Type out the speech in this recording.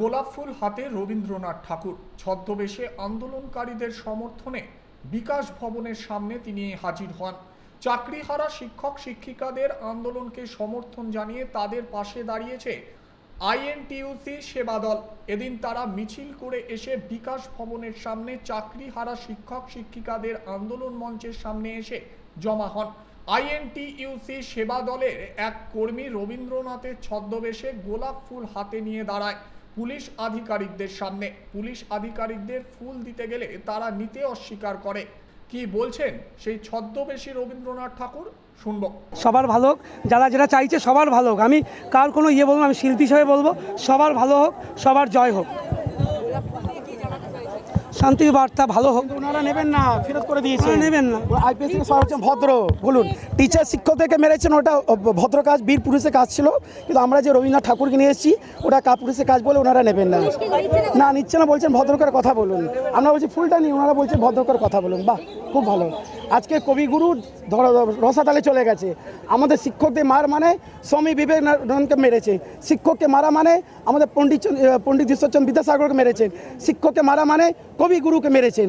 গোলাপ ফুল হাতে রবীন্দ্রনাথ ঠাকুর। ছদ্মবেশে আন্দোলনকারীদের সমর্থনে বিকাশ ভবনের সামনে তিনি হাজির হন। চাকরিহারা শিক্ষক শিক্ষিকাদের আন্দোলনকে সমর্থন জানিয়ে তাদের পাশে দাঁড়িয়েছে আইএনটিইউসি সেবা দল এদিন তারা মিছিল করে এসে বিকাশ ভবনের সামনে চাকরিহারা শিক্ষক শিক্ষিকাদের আন্দোলন মঞ্চের সামনে এসে জমা হন। আইএনটিইউসি সেবা দলের এক কর্মী রবীন্দ্রনাথের ছদ্মবেশে গোলাপ ফুল হাতে নিয়ে দাঁড়ায়। পুলিশ আধিকারিকদের সামনে। পুলিশ আধিকারিকদের ফুল দিতে গেলে তারা নিতে অস্বীকার করে। কি বলছেন সেই ছদ্মবেশী রবীন্দ্রনাথ ঠাকুর? শুনব। সবার ভালো হোক, যারা যেটা চাইছে সবার ভালো হোক। আমি কার কোনো ইয়ে বলব আমি শিল্পী হিসাবে বলব, সবার ভালো হোক, সবার জয় হোক। শান্তি বার্তা ভালো হোক। ওনারা নেবেন না ফেরত করে দিয়েছে। নেবেন না। আইপিএস হচ্ছে ভদ্র। বলুন। টিচার শিক্ষক থেকে মেরেছেন ওটা ভদ্র কাজ বীর পুরুষের কাজ ছিল। কিন্তু আমরা যে রবীন্দ্রনাথ ঠাকুরকে নিয়ে এসেছি ওটা কা পুরুষের কাজ বলে ওনারা নেবেন না। না নিচ্ছে না বলছেন ভদ্র করে কথা বলুন। আমরা বলছি ফুলটা নিই ওনারা বলছেন ভদ্র করে কথা বলুন। বাহ খুব ভালো। আজকে কবিগুরু ধর রসাতালে চলে গেছে। আমাদের শিক্ষকদের মার মানে স্বামী বিবেকানন্দকে মেরেছে। শিক্ষককে মারা মানে আমাদের পণ্ডিত পণ্ডিত ঈশ্বরচন্দ্র বিদ্যাসাগরকে মেরেছেন শিক্ষককে মারা মানে কবিগুরুকে মেরেছেন